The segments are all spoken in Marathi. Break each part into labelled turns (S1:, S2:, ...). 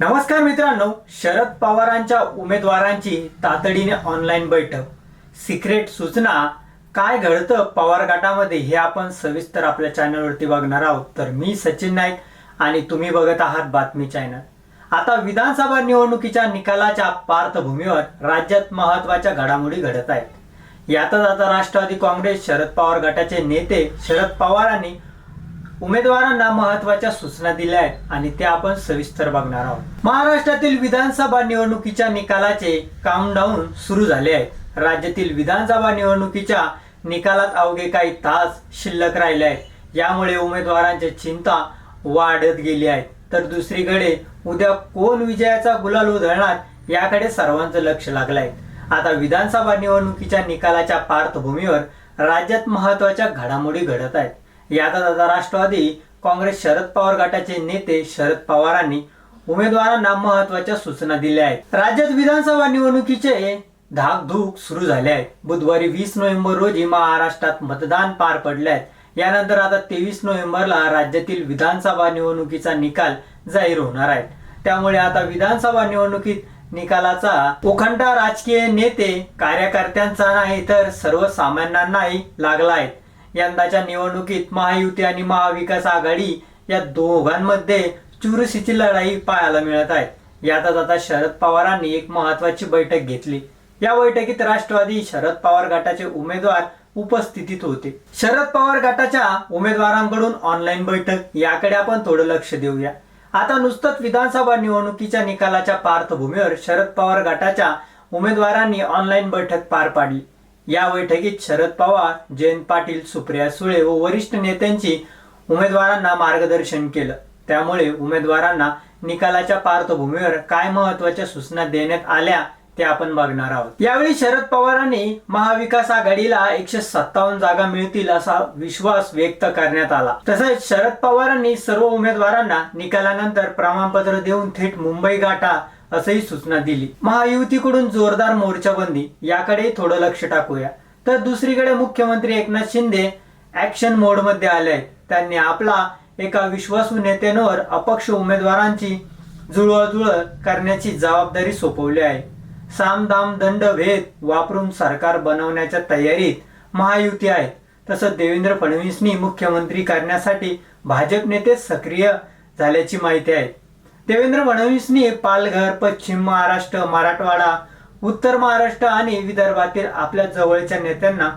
S1: नमस्कार मित्रांनो शरद पवारांच्या उमेदवारांची तातडीने ऑनलाईन बैठक. सिक्रेट सूचना काय घडतं पवार गटामध्ये हे आपण सविस्तर आपल्या चॅनलवरती बघणार आहोत. तर मी सचिन नाईक आणि तुम्ही बघत आहात बातमी चॅनल आता विधानसभा निवडणुकीच्या निकालाच्या पार्श्वभूमीवर राज्यात महत्त्वाच्या घडामोडी घडत आहेत. यातच आता राष्ट्रवादी काँग्रेस शरद पवार गटाचे नेते शरद पवारांनी उमेदवारांना महत्त्वाच्या सूचना दिल्या आहेत आणि त्या आपण सविस्तर बघणार आहोत. महाराष्ट्रातील विधानसभा निवडणुकीच्या निकालाचे काउंटडाऊन सुरू झाले आहेत. राज्यातील विधानसभा निवडणुकीच्या निकालात अवघे काही तास शिल्लक राहिले आहेत. यामुळे उमेदवारांची चिंता वाढत गेली आहे तर दुसरीकडे उद्या कोण विजयाचा गुलाल उधळणार याकडे सर्वांचं लक्ष लागलं आहे. आता विधानसभा निवडणुकीच्या निकालाच्या पार्श्वभूमीवर राज्यात महत्त्वाच्या घडामोडी घडत आहेत. यातच दादा राष्ट्रवादी काँग्रेस शरद पवार गटाचे नेते शरद पवारांनी उमेदवारांना महत्त्वाच्या सूचना दिल्या आहेत. राज्यात विधानसभा निवडणुकीचे धाकधूक सुरू झाले आहेत. बुधवारी वीस नोव्हेंबर रोजी महाराष्ट्रात मतदान पार पडले आहेत. यानंतर आता तेवीस नोव्हेंबरला राज्यातील विधानसभा निवडणुकीचा निकाल जाहीर होणार आहे. त्यामुळे आता विधानसभा निवडणुकीत निकालाचा उखंडा राजकीय नेते कार्यकर्त्यांचा नाही तर सर्वसामान्यांनाही लागला आहे. यंदाच्या निवडणुकीत महायुती आणि महाविकास आघाडी या दोघांमध्ये चुरशीची लढाई पाहायला मिळत आहे. यातच आता शरद पवारांनी एक महत्वाची बैठक घेतली. या बैठकीत राष्ट्रवादी शरद पवार गटाचे उमेदवार उपस्थितीत होते. शरद पवार गटाच्या उमेदवारांकडून ऑनलाईन बैठक याकडे आपण थोडं लक्ष देऊया. आता नुसतंच विधानसभा निवडणुकीच्या निकालाच्या पार्श्वभूमीवर शरद पवार गटाच्या उमेदवारांनी ऑनलाईन बैठक पार पाडली. या बैठकीत शरद पवार जयंत पाटील सुप्रिया सुळे व वरिष्ठ नेत्यांची उमेदवारांना मार्गदर्शन केलं. त्यामुळे उमेदवारांना निकालाच्या पार्श्वभूमीवर काय महत्त्वाच्या सूचना देण्यात आल्या ते आपण बघणार आहोत. यावेळी शरद पवारांनी महाविकास आघाडीला एकशे सत्तावन्न जागा मिळतील असा विश्वास व्यक्त करण्यात आला. तसेच शरद पवारांनी सर्व उमेदवारांना निकालानंतर प्रमाणपत्र देऊन थेट मुंबई गाठा असंही सूचना दिली. महायुतीकडून जोरदार मोर्चाबंदी याकडे थोडं लक्ष टाकूया. तर दुसरीकडे मुख्यमंत्री एकनाथ शिंदे ऍक्शन मोडमध्ये आले आहेत त्यांनी आपला एका विश्वासू नेत्यांवर अपक्ष उमेदवारांची जुळवाजुळ करण्याची जबाबदारी सोपवली आहे. साम दाम दंड भेद वापरून सरकार बनवण्याच्या तयारीत महायुती आहे तसं देवेंद्र फडणवीसनी मुख्यमंत्री करण्यासाठी भाजप नेते सक्रिय झाल्याची माहिती आहे. देवेंद्र फडणवीसनी पालघर पश्चिम महाराष्ट्र मराठवाडा उत्तर महाराष्ट्र आणि विदर्भातील आपल्या जवळच्या नेत्यांना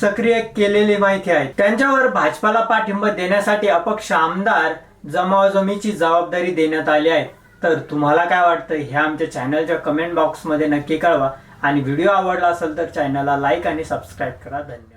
S1: सक्रिय केलेली माहिती आहे. त्यांच्यावर भाजपाला पाठिंबा देण्यासाठी अपक्ष आमदार जमावजमीची जबाबदारी देण्यात आली आहे. तर तुम्हाला काय वाटतं हे आमच्या चॅनलच्या कमेंट बॉक्समध्ये नक्की कळवा. आणि व्हिडिओ आवडला असेल तर चॅनलला लाईक आणि सबस्क्राईब करा. धन्यवाद.